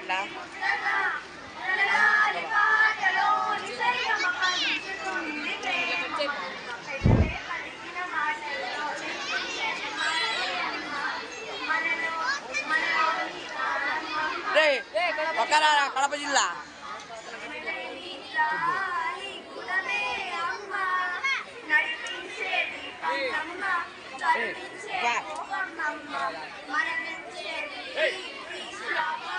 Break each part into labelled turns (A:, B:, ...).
A: చూడండి ఒకరారా కడప జిల్లా
B: Hey. Wow.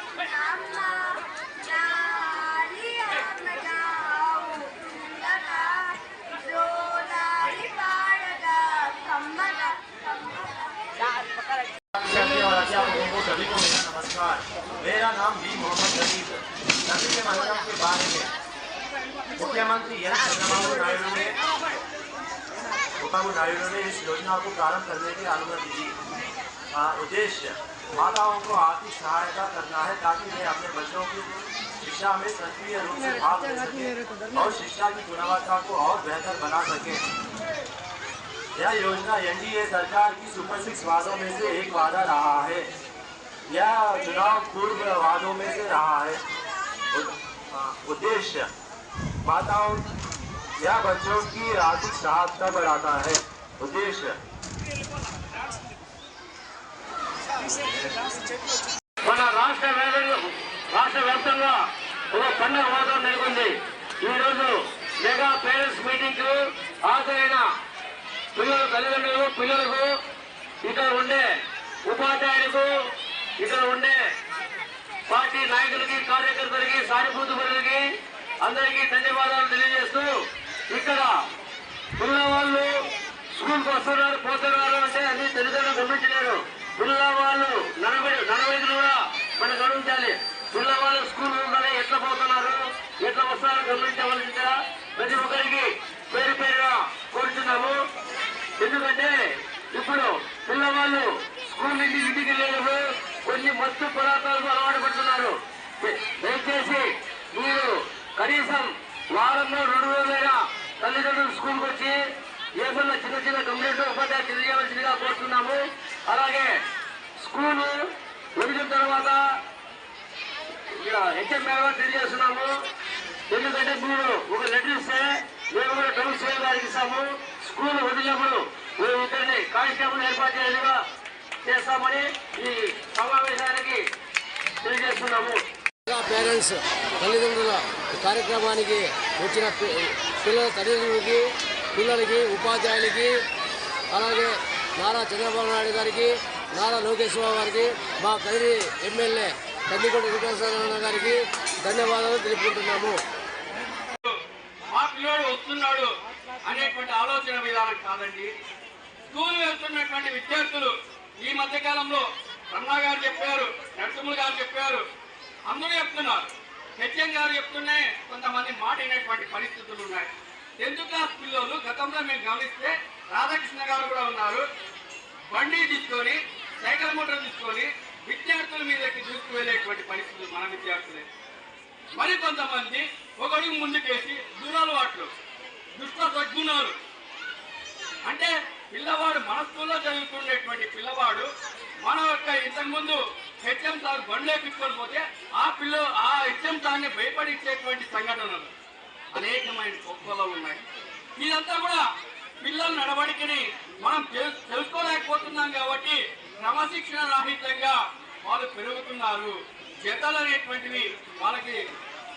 B: मेरा नमस्कार मेरा नाम बी मोहम्मद रशीद सभी के मतलब के बारे में मुख्यमंत्री एन चंद्रबाबू नायडू ने चंद्रबाबू नायडू ने इस योजना को प्रारंभ करने की अनुमति दी उद्देश्य माताओं को आर्थिक सहायता करना है ताकि वे अपने बच्चों की शिक्षा में सक्रिय रूप से भाग ले सकें और शिक्षा की गुणवत्ता को और बेहतर बना सकें। यह योजना एनडीए सरकार की सुपर सिक्स वादों में से एक वादा रहा है। यह चुनाव पूर्व वादों में से रहा है। उद्देश्य, माताओं या बच्चों की आर्थिक सहायता बढ़ाता है। उद्देश्य
C: మన రాష్ట్ర వ్యాప్తంగా రాష్ట్ర వ్యాప్తంగా ఒక పండుగ వాతావరణం నెలకొంది. ఈ రోజు మెగా పేరెంట్స్ మీటింగ్కు హాజరైన పిల్లల తల్లిదండ్రులు పిల్లలకు ఇక్కడ ఉండే ఉపాధ్యాయులకు ఇక్కడ ఉండే పార్టీ నాయకులకి కార్యకర్తలకి సానుభూతి అందరికీ ధన్యవాదాలు తెలియజేస్తూ ఇక్కడ పిల్లవాళ్ళు స్కూల్కి వస్తున్నారు పోతున్నారు అంటే అన్ని తల్లిదండ్రులు గమనించలేరు. పిల్లవాళ్ళు నలభై నలభై కూడా మనం గమనించాలి పిల్లవాళ్ళు స్కూల్ ఉండాలి. ఎట్లా పోతున్నారు? ఎట్లా వస్తారో? గమనించవలసిందిగా ప్రతి ఒక్కరికి పేరు పేరుగా కోరుతున్నాము ఎందుకంటే ఇప్పుడు పిల్లవాళ్ళు స్కూల్ నుంచి ఇంటికి లేదు కొన్ని మత్తు పదార్థాలకు అలవాటు పడుతున్నారు. దయచేసి మీరు కనీసం వారంలో రెండు రోజులైనా తల్లిదండ్రులు స్కూల్కి వచ్చి ఏమన్నా చిన్న చిన్న కంప్లైంట్ ఉపాధ్యాయులు తెలియవలసిందిగా కోరుతున్నాము. అలాగే స్కూలు వదిలిన తర్వాత ఇక్కడ హెచ్ఎం మేడం తెలియజేస్తున్నాము ఎందుకంటే మీరు ఒక లెటర్ ఇస్తే మేము కూడా డబుల్ చేయడానికి ఇస్తాము. స్కూల్ వదిలినప్పుడు మేము ఇద్దరిని కానిస్టేబుల్ ఏర్పాటు చేయాలిగా చేస్తామని ఈ సమావేశానికి తెలియజేస్తున్నాము.
D: పేరెంట్స్ తల్లిదండ్రుల కార్యక్రమానికి వచ్చిన పిల్లల తల్లిదండ్రులకి పిల్లలకి ఉపాధ్యాయులకి అలాగే నారా చంద్రబాబు నాయుడు గారికి నారా లోకేష్ బాబు గారికి మా కదిరి ఎమ్మెల్యే కందికొండ వెంకటేశ్వర గారికి ధన్యవాదాలు తెలుపుకుంటున్నాము.
C: మా పిల్లోడు వస్తున్నాడు అనేటువంటి ఆలోచన విధానం కాదండి. స్కూల్ వెళ్తున్నటువంటి విద్యార్థులు ఈ మధ్య కాలంలో రమణ గారు చెప్పారు నరసింహులు గారు చెప్పారు అందరూ చెప్తున్నారు. హెచ్ఎం గారు చెప్తూనే కొంతమంది మాట పరిస్థితులు ఉన్నాయి. ఎందుకు ఆ పిల్లలు గతంలో మేము గమనిస్తే రాధాకృష్ణ గారు కూడా ఉన్నారు. బండి తీసుకొని సైకిల్ మోటార్ తీసుకొని విద్యార్థుల మీదకి తీసుకువెళ్ళేటువంటి పరిస్థితులు మన విద్యార్థులే. మరి కొంతమంది ఒకడుగు ముందుకేసి దురలవాట్లు దుష్ట సద్గుణాలు అంటే పిల్లవాడు మన స్కూల్లో చదువుకునేటువంటి పిల్లవాడు మన యొక్క ఇంతకుముందు హెచ్ఎం సార్ బండ్లే ఎక్కించుకొని పోతే ఆ పిల్ల ఆ హెచ్ఎం సార్ని భయపడిచ్చేటువంటి సంఘటనలు అనేకమైన గొప్పలో ఉన్నాయి. ఇదంతా కూడా పిల్లల నడవడికని మనం తెలు- తెలుసుకోలేకపోతున్నాం కాబట్టి క్రమశిక్షణ రాహిత్యంగా వాళ్ళు పెరుగుతున్నారు. జతలు అనేటువంటివి వాళ్ళకి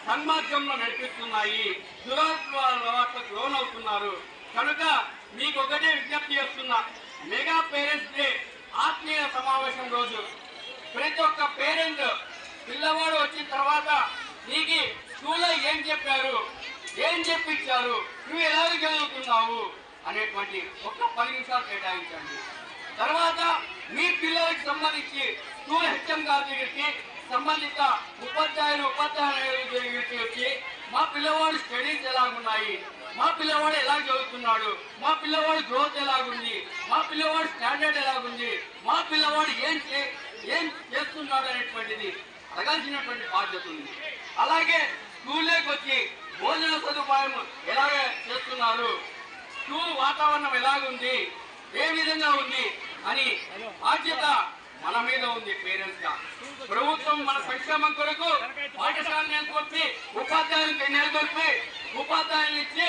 C: సన్మార్గంలో నడిపిస్తున్నాయి. దురలవాట్లకు లోనవుతున్నారు. కనుక మీకు ఒకటే విజ్ఞప్తి చేస్తున్నా. మెగా పేరెంట్స్ డే ఆత్మీయ సమావేశం రోజు. ప్రతి ఒక్క పేరెంట్ పిల్లవాడు వచ్చిన తర్వాత నీకు స్కూల్లో ఏం చెప్పారు? ఏం చెప్పించారు? నువ్వు ఎలాగ చదువుతున్నావు అనేటువంటి ఒక్క పది నిమిషాలు కేటాయించండి. తర్వాత మీ పిల్లలకు సంబంధించి స్కూల్ హెచ్ఎం గారి దగ్గరికి సంబంధిత ఉపాధ్యాయులు ఉపాధ్యాయుల దగ్గరికి వచ్చి మా పిల్లవాడు స్టడీస్ ఎలాగున్నాయి? మా పిల్లవాడు ఎలా చదువుతున్నాడు? మా పిల్లవాడు గ్రోత్ ఎలాగుంది? మా పిల్లవాడు స్టాండర్డ్ ఎలాగుంది? మా పిల్లవాడు ఏం చే- ఏం చేస్తున్నాడు అనేటువంటిది అడగాల్సినటువంటి బాధ్యత ఉంది. అలాగే స్కూల్లోకి వచ్చి భోజన సదుపాయం ఎలాగ చేస్తున్నారు? స్కూల్ వాతావరణం ఎలాగుంది? ఏ విధంగా ఉంది? అని బాధ్యత మన మీద ఉంది పేరెంట్స్గా. ప్రభుత్వం మన సంక్షేమం కొరకు పాఠశాల నెలకొల్పి ఉపాధ్యాయులకు నెలకొల్పి ఉపాధ్యాయులు ఇచ్చి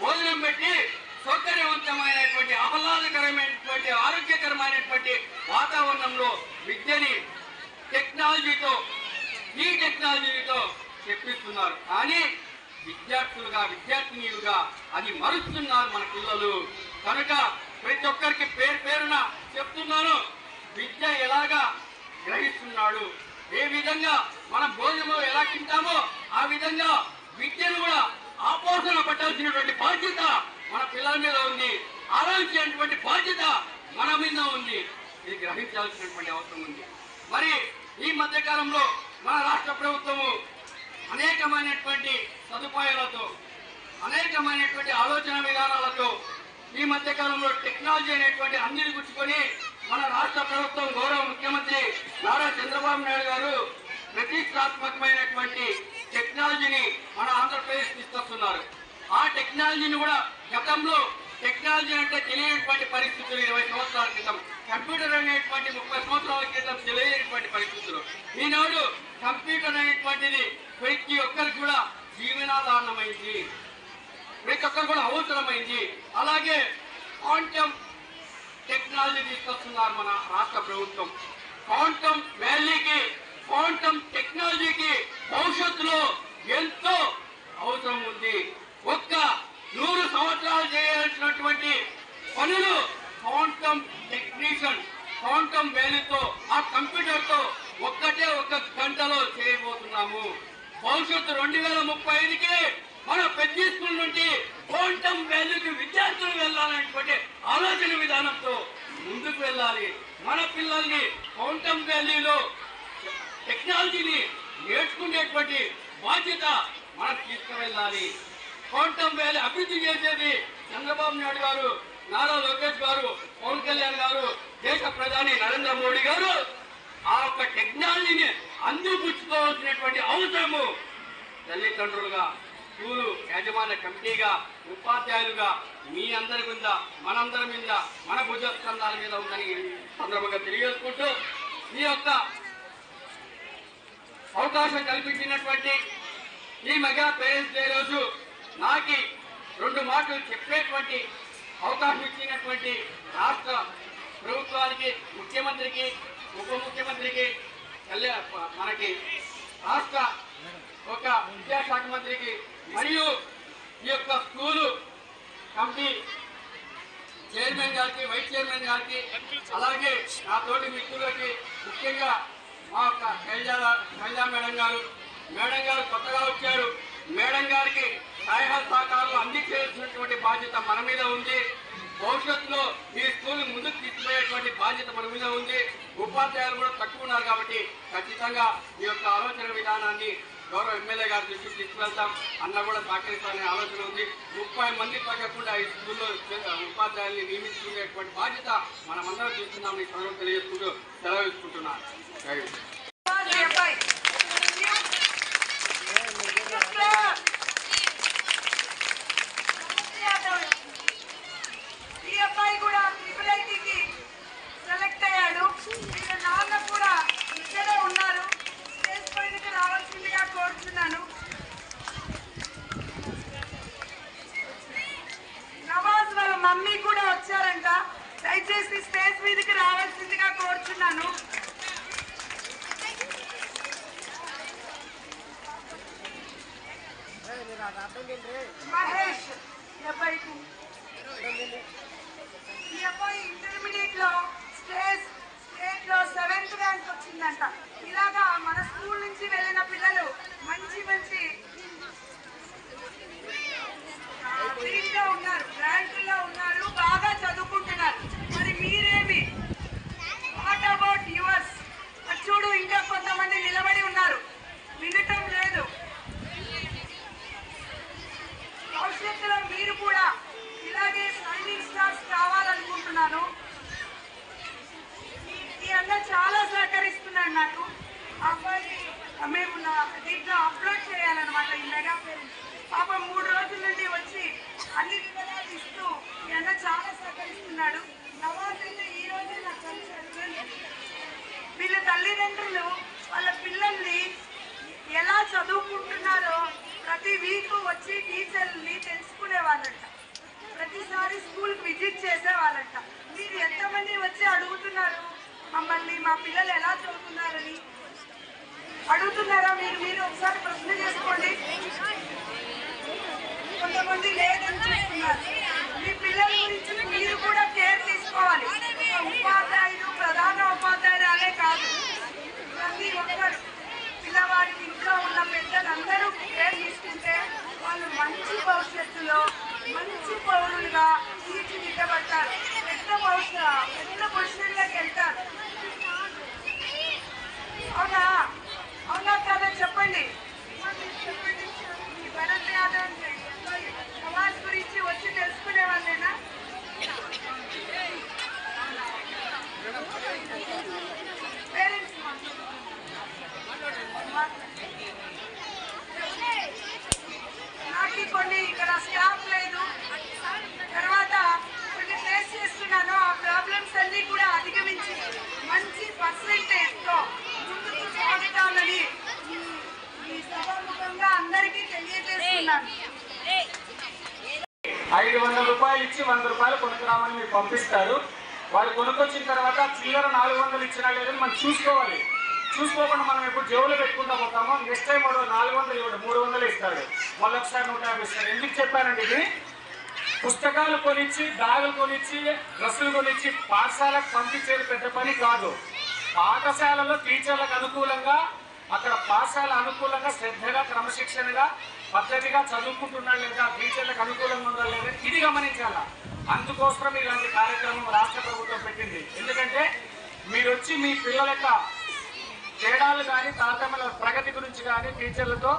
C: భోజనం పెట్టి సౌకర్యవంతమైనటువంటి ఆహ్లాదకరమైనటువంటి ఆరోగ్యకరమైనటువంటి వాతావరణంలో విద్యని టెక్నాలజీతో ఈ టెక్నాలజీతో చెప్పిస్తున్నారు కానీ విద్యార్థులుగా విద్యార్థినీలుగా అది మరుస్తున్నారు మన పిల్లలు. కనుక ప్రతి ఒక్కరికి పేరు పేరున చెప్తున్నాను విద్య ఎలాగా గ్రహిస్తున్నాడు ఏ విధంగా మన భోజనం ఎలా తింటామో ఆ విధంగా విద్యను కూడా ఆపోషణ పట్టాల్సినటువంటి బాధ్యత మన పిల్లల మీద ఉంది. ఆలోచించేటువంటి బాధ్యత మన మీద ఉంది. ఇది గ్రహించాల్సినటువంటి అవసరం ఉంది. మరి ఈ మధ్యకాలంలో మన రాష్ట్ర ప్రభుత్వము అనేకమైనటువంటి సదుపాయాలతో అనేకమైనటువంటి ఆలోచన విధానాలతో ఈ మధ్య కాలంలో టెక్నాలజీ అనేటువంటి అన్నిటి గుర్చుకొని మన రాష్ట్ర ప్రభుత్వం గౌరవ ముఖ్యమంత్రి నారా చంద్రబాబు నాయుడు గారు ప్రతిష్టాత్మకమైనటువంటి టెక్నాలజీని మన ఆంధ్రప్రదేశ్ తీసుకొస్తున్నారు. ఆ టెక్నాలజీని కూడా గతంలో టెక్నాలజీ అంటే తెలియనటువంటి పరిస్థితులు ఇరవై సంవత్సరాల క్రితం కంప్యూటర్ అనేటువంటి ముప్పై సంవత్సరాల క్రితం తెలియనటువంటి పరిస్థితులు. ఈనాడు కంప్యూటర్ అనేటువంటిది ప్రతి ఒక్కరికి కూడా జీవనాధారణమైంది ప్రతి ఒక్కరు కూడా అవసరమైంది అలాగే క్వాంటమ్ టెక్నాలజీ తీసుకొస్తున్నారు మన రాష్ట్ర ప్రభుత్వం. క్వాంటమ్ వ్యాలీకి క్వాంటమ్ టెక్నాలజీకి భవిష్యత్తులో ఎంతో అవసరం ఉంది. ఒక్క నూరు సంవత్సరాలు చేయాల్సినటువంటి పనులు క్వాంటమ్ టెక్నీషియన్ క్వాంటమ్ వ్యాలీతో ఆ కంప్యూటర్తో ఒక్కటే ఒక్క గంటలో చేయబోతున్నాము. భవిష్యత్తు రెండు వేల ముప్పై ఐదుకి మన పెద్ద స్కూల్ నుండి క్వాంటమ్ వాల్యూకి విద్యార్థులు వెళ్ళాలనేటువంటి ఆలోచన విధానంతో ముందుకు వెళ్ళాలి. మన పిల్లల్ని క్వాంటమ్ వాల్యూలో టెక్నాలజీని నేర్చుకునేటువంటి బాధ్యత మనం తీసుకువెళ్ళాలి. క్వాంటమ్ వ్యాలీ అభివృద్ధి చేసేది చంద్రబాబు నాయుడు గారు నారా లోకేష్ గారు పవన్ కళ్యాణ్ గారు దేశ ప్రధాని నరేంద్ర మోడీ గారు. ఆ యొక్క టెక్నాలజీని అందిపుచ్చుకోవాల్సినటువంటి అవుతాము. తల్లిదండ్రులుగా స్కూలు యాజమాన్య కమిటీగా ఉపాధ్యాయులుగా మీ అందరి మీద మనందరి మీద మన భుజస్కంధాల మీద ఉందని సందర్భంగా తెలియజేసుకుంటూ ఈ యొక్క అవకాశం కల్పించినటువంటి ఈ మెగా పేరెంట్స్ డే రోజు నాకి రెండు మాటలు చెప్పేటువంటి అవకాశం ఇచ్చినటువంటి రాష్ట్ర ప్రభుత్వానికి ముఖ్యమంత్రికి ఉప ముఖ్యమంత్రికి కళ్యాణ మనకి రాష్ట్ర ఒక విద్యాశాఖ మంత్రికి మరియు ఈ యొక్క స్కూలు కమిటీ చైర్మన్ గారికి వైస్ చైర్మన్ గారికి అలాగే నా తోటి మిత్రులకి ముఖ్యంగా మా యొక్క శైలజ శైలజ మేడం గారు. మేడం గారు కొత్తగా వచ్చారు. మేడం గారికి సహాయ సహకారాలు అందించేసినటువంటి బాధ్యత మన మీద ఉంది. భవిష్యత్తులో ఈ స్కూల్ ముందుకు తీసుకుపోయేటువంటి బాధ్యత మన మీద ఉంది. ఉపాధ్యాయులు కూడా తక్కువ ఉన్నారు కాబట్టి ఖచ్చితంగా ఈ యొక్క ఆలోచన విధానాన్ని గౌరవ ఎమ్మెల్యే గారి దృష్టికి తీసుకువెళ్తాం. అన్న కూడా సహకరిస్తారనే ఆలోచన ఉంది. ముప్పై మంది తగ్గకుండా ఈ స్కూల్లో ఉపాధ్యాయుల్ని నియమించుకునేటువంటి బాధ్యత మనమందరం తీసుకుందామని ఈ తెలియజేసుకుంటూ సెలవు
E: ఇచ్చుకుంటున్నాను. వీళ్ళ తల్లిదండ్రులు వాళ్ళ పిల్లల్ని ఎలా చదువుకుంటున్నారో ప్రతి వీక్ వచ్చి టీచర్ని తెలుసుకునేవాళ్ళట. ప్రతిసారి స్కూల్ విజిట్ చేసేవాళ్ళట. మీరు ఎంతమంది వచ్చి అడుగుతున్నారు? మమ్మల్ని మా పిల్లలు ఎలా చదువుతున్నారని. అడుగుతున్నారా మీరు? మీరు ఒకసారి ప్రశ్న చేసుకోండి. కొంతమంది లేదని చెప్తున్నారు. మీ పిల్లల గురించి మీరు కూడా కేర్ ఉపాధ్యాయులు ప్రధాన ఉపాధ్యాయురాలే కాదు. ప్రతి ఒక్కరు పిల్లవాడికి ఇంట్లో ఉన్న పెద్దలందరూ కేర్ తీసుకుంటే వాళ్ళు మంచి భవిష్యత్తులో మంచి పౌరులుగా తీర్చిదిద్దబడతారు. పెద్ద భవిష్య పెద్ద పొజిషన్లోకి వెళ్తారు. అవునా? అవునా కదా? చెప్పండి ఈ భరత్ యాదవ్ సమాజ్ గురించి వచ్చి తెలుసుకునే వాళ్ళేనా పేరెంట్స్ నాకు కొన్ని ఇక్కడ స్టాఫ్ లేదు. తర్వాత కొన్ని ఫేస్ చేస్తున్నాను. ఆ ప్రాబ్లమ్స్ అన్ని కూడా అధిగమించి మంచి పర్సెంటేజ్ ముందుకు సాగుతానని ఈ సభాముఖంగా అందరికీ తెలియజేస్తున్నాను.
F: ఐదు వందల రూపాయలు ఇచ్చి వంద రూపాయలు కొనుక్కురామని మీరు పంపిస్తారు. వాళ్ళు కొనుక్కొచ్చిన తర్వాత చిల్లర నాలుగు వందలు ఇచ్చినా లేదని మనం చూసుకోవాలి. చూసుకోకుండా మనం ఎప్పుడు జేవులు పెట్టుకుంటా పోతామో నెక్స్ట్ టైం వాడు నాలుగు వందలు ఇవ్వడు మూడు వందలు ఇస్తాడు. మళ్ళీ ఒకసారి నూట యాభై ఇస్తాడు. ఎందుకు చెప్పానండి ఇది? పుస్తకాలు కొనిచ్చి బ్యాగులు కొనిచ్చి డ్రెస్సులు కొనిచ్చి పాఠశాలకు పంపించేది పెద్ద పని కాదు. పాఠశాలలో టీచర్లకు అనుకూలంగా అక్కడ పాఠశాల అనుకూలంగా శ్రద్ధగా క్రమశిక్షణగా పద్ధతిగా చదువుకుంటున్నాడు లేదా టీచర్లకు అనుకూలంగా ఉందా లేదా ఇది గమనించాలా? అందుకోసం ఇలాంటి కార్యక్రమం రాష్ట్ర ప్రభుత్వం పెట్టింది. ఎందుకంటే మీరు వచ్చి మీ పిల్లల యొక్క తేడాలు కానీ తారతమ్యాల ప్రగతి గురించి కానీ టీచర్లతో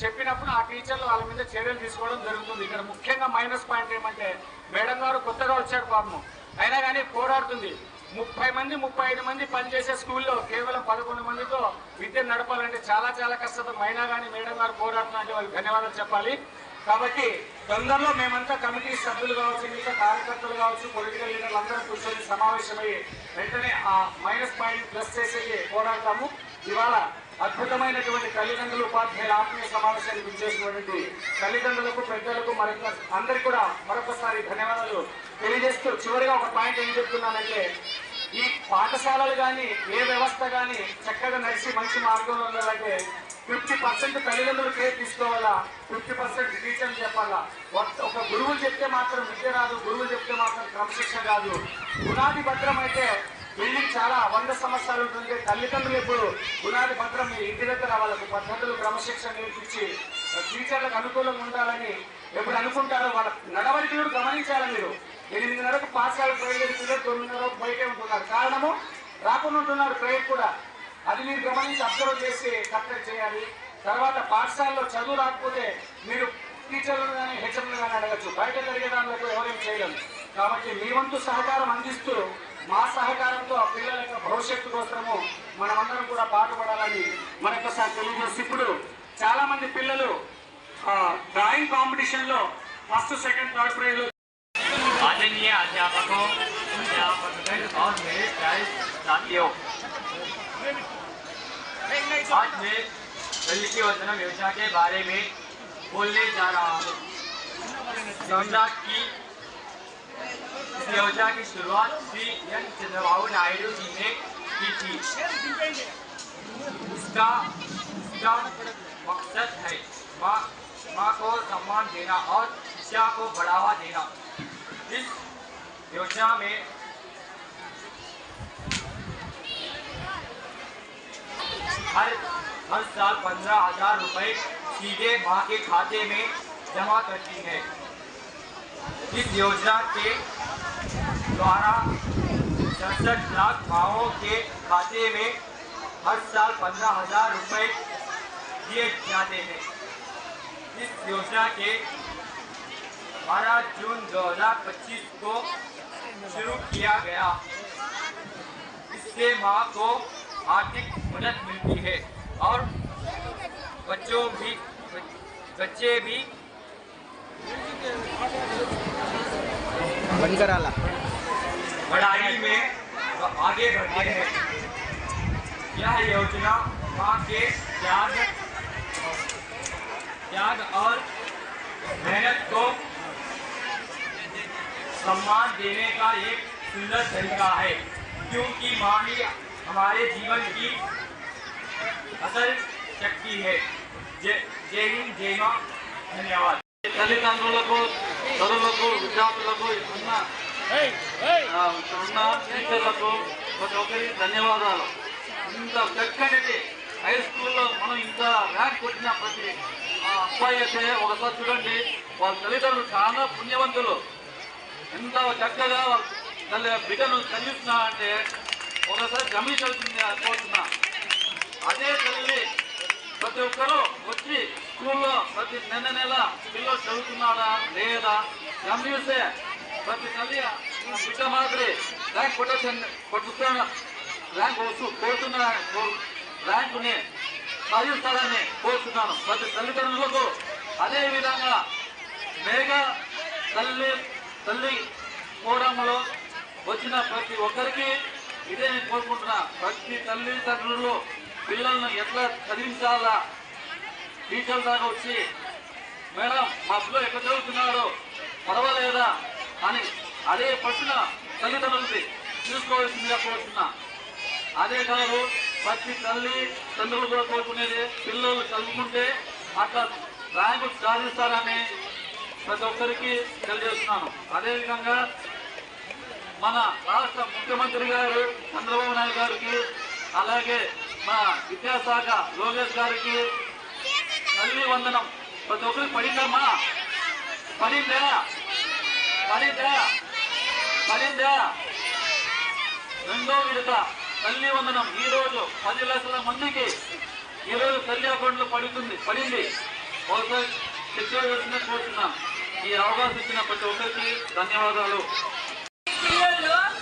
F: చెప్పినప్పుడు ఆ టీచర్లు వాళ్ళ మీద చర్యలు తీసుకోవడం జరుగుతుంది. ఇక్కడ ముఖ్యంగా మైనస్ పాయింట్ ఏమంటే మేడం గారు కొత్తగా వచ్చారు పాపం. అయినా కానీ పోరాడుతుంది. ముప్పై మంది ముప్పై ఐదు మంది పనిచేసే స్కూల్లో కేవలం పదకొండు మందితో విద్య నడపాలంటే చాలా చాలా కష్టం. అయినా కానీ మేడం గారు పోరాడుతున్నట్టు వాళ్ళకి ధన్యవాదాలు చెప్పాలి. కాబట్టి తొందరలో మేమంతా కమిటీ సభ్యులు కావచ్చు మిగతా కార్యకర్తలు కావచ్చు పొలిటికల్ లీడర్లు అందరూ కూర్చొని సమావేశమై వెంటనే ఆ మైనస్ పాయింట్ ప్లస్ చేసేది పోరాడతాము. ఇవాళ అద్భుతమైనటువంటి తల్లిదండ్రులు ఉపాధ్యాయుల ఆత్మీయ సమావేశానికి గురించేసినటువంటి తల్లిదండ్రులకు పెద్దలకు మరొక అందరికి కూడా మరొకసారి ధన్యవాదాలు తెలియజేస్తూ చివరిగా ఒక పాయింట్ ఏం చెప్తున్నానంటే ఈ పాఠశాలలు కానీ ఏ వ్యవస్థ కానీ చక్కగా నడిచి మంచి మార్గంలో ఉండాలంటే ఫిఫ్టీ పర్సెంట్ తల్లిదండ్రులు కేర్ తీసుకోవాలా? ఫిఫ్టీ పర్సెంట్ టీచర్లు చెప్పాలా? ఒక- ఒక గురువులు చెప్తే మాత్రం విద్య రాదు గురువులు చెప్తే మాత్రం క్రమశిక్షణ కాదు పునాది భద్రం అయితే బిల్డింగ్ చాలా వంద సంవత్సరాలు ఉంటుంది. తల్లిదండ్రులు ఎప్పుడు పునాది భద్రం మీ ఇంటి దగ్గర వాళ్ళకు పద్ధతులు క్రమశిక్షణ నేర్పించి టీచర్లకు అనుకూలంగా ఉండాలని ఎప్పుడు అనుకుంటారో వాళ్ళ నడవడికలు గమనించాలి మీరు. ఎనిమిదిన్నరకు పాఠశాల ప్రైవేట్ పిల్లలు తొమ్మిదిన్నరకు బయటే ఉంటున్నారు. కారణము రాకుండా ఉంటున్నారు ప్రైవేట్ కూడా. అది మీరు గమనించి అబ్జర్వ్ చేసి కట్టడి చేయాలి తర్వాత పాఠశాలలో చదువు రాకపోతే మీరు టీచర్లను కానీ హెచ్ఎంలు కానీ అడగచ్చు బయట జరిగే దానిలో ఎవరేం చేయలేము కాబట్టి మీ వంతు సహకారం అందిస్తూ మా సహకారంతో ఆ పిల్లల యొక్క భవిష్యత్తు కోసము మనమందరం కూడా పాటుపడాలని మరొకసారి తెలియజేసి ఇప్పుడు చాలా మంది పిల్లలు ఆ, డ్రాయింగ్ కాంపిటీషన్ లో ఫస్ట్ సెకండ్ థర్డ్ ప్రైజ్
G: आदरणीय अध्यापकों अध्यापकगण और मेरे प्यारे साथियों आज मैं दलित वंदनम योजना के बारे में बोलने जा रहा हूँ। योजना की योजना की शुरुआत श्री एन चंद्रबाबू नायडू जी ने की थी। इसका इसका मकसद है माँ माँ को सम्मान देना और शिक्षा को बढ़ावा देना। इस योजना में हर हर साल पंद्रह हज़ार रुपए सीधे माँ के खाते में जमा करती है। इस योजना के द्वारा सड़सठ लाख माओं के खाते में हर साल पंद्रह हज़ार रुपए दिए जाते हैं। इस योजना के 12 जून 2025 को शुरू किया गया। इससे माँ को आर्थिक मदद मिलती है और बच्चों भी बच्चे भी पढ़ाई में आगे बढ़ते हैं। यह योजना माँ के त्याग त्याग और
F: मेहनत को सम्मान देने का एक सुंदर तरीका है क्योंकि माँ ही हमारे जीवन की असल शक्ति है जय जय हिंद जय माँ धन्यवाद
H: తల్లిదండ్రులకు తల్లులకు విద్యార్థులకు ఇక్కడున్న ఆ, ఇక్కడున్న టీచర్లకు ప్రతి ఒక్కరికి ధన్యవాదాలు ఇంత చక్కనిది హై స్కూల్లో మనం ఇంత ర్యాంక్ కొట్టిన ప్రతి ఆ, అబ్బాయి అయితే ఒకసారి చూడండి వాళ్ళ తల్లిదండ్రులు చాలా పుణ్యవంతులు ఎంత చక్కగా వాళ్ళ తల్లి బిడ్డను చదివిస్తున్నా అంటే ఒకసారి గమనించాల్సింది కోరుతున్నా. అదే తల్లి ప్రతి ఒక్కరూ వచ్చి స్కూల్లో ప్రతి నెల నెల పిల్లలు చదువుతున్నాడా లేదా? గమనిస్తే ప్రతి తల్లి బిడ్డ మాదిరి ర్యాంక్ కొట్టేసి కొట్టుతున్న ర్యాంక్ వచ్చు కోరుతున్న ర్యాంకుని సాధిస్తారని కోరుతున్నాను ప్రతి తల్లిదండ్రులకు అదే విధంగా మేఘ తల్లి తల్లి ఫోరంలో వచ్చిన ప్రతి ఒక్కరికి ఇదే నేను కోరుకుంటున్నా. ప్రతి తల్లిదండ్రులు పిల్లలను ఎట్లా చదివించాలా? టీచర్ దాకా వచ్చి మేడం మా పిల్లలు ఎక్కడ చదువుతున్నాడు పర్వాలేదా? అని అదే ప్రశ్న తల్లిదండ్రులకి తీసుకోవాల్సిందిగా కోరుతున్నా. అదే కాదు ప్రతి తల్లి తండ్రులు కూడా కోరుకునేది పిల్లలు చదువుకుంటే అట్లా ర్యాంకు సాధిస్తారని ప్రతి ఒక్కరికి తెలియజేస్తున్నాను. అదేవిధంగా మన రాష్ట్ర ముఖ్యమంత్రి గారు చంద్రబాబు నాయుడు గారికి అలాగే మా విద్యాశాఖ లోకేష్ గారికి తల్లి వందనం. ప్రతి ఒక్కరికి పడిందమ్మా. పడిందా? పడిందా? పడిందా? రెండో విడత తల్లి వందనం. ఈ రోజు పది లక్షల మందికి ఈ రోజు తల్లి అకౌంట్లో పడుతుంది. పడింది. ఒకసారి తెచ్చేసిన కోరుతున్నాం. ఈ అవకాశం ఇచ్చిన ప్రతి ఒక్కరికి ధన్యవాదాలు.
I: పిల్లలు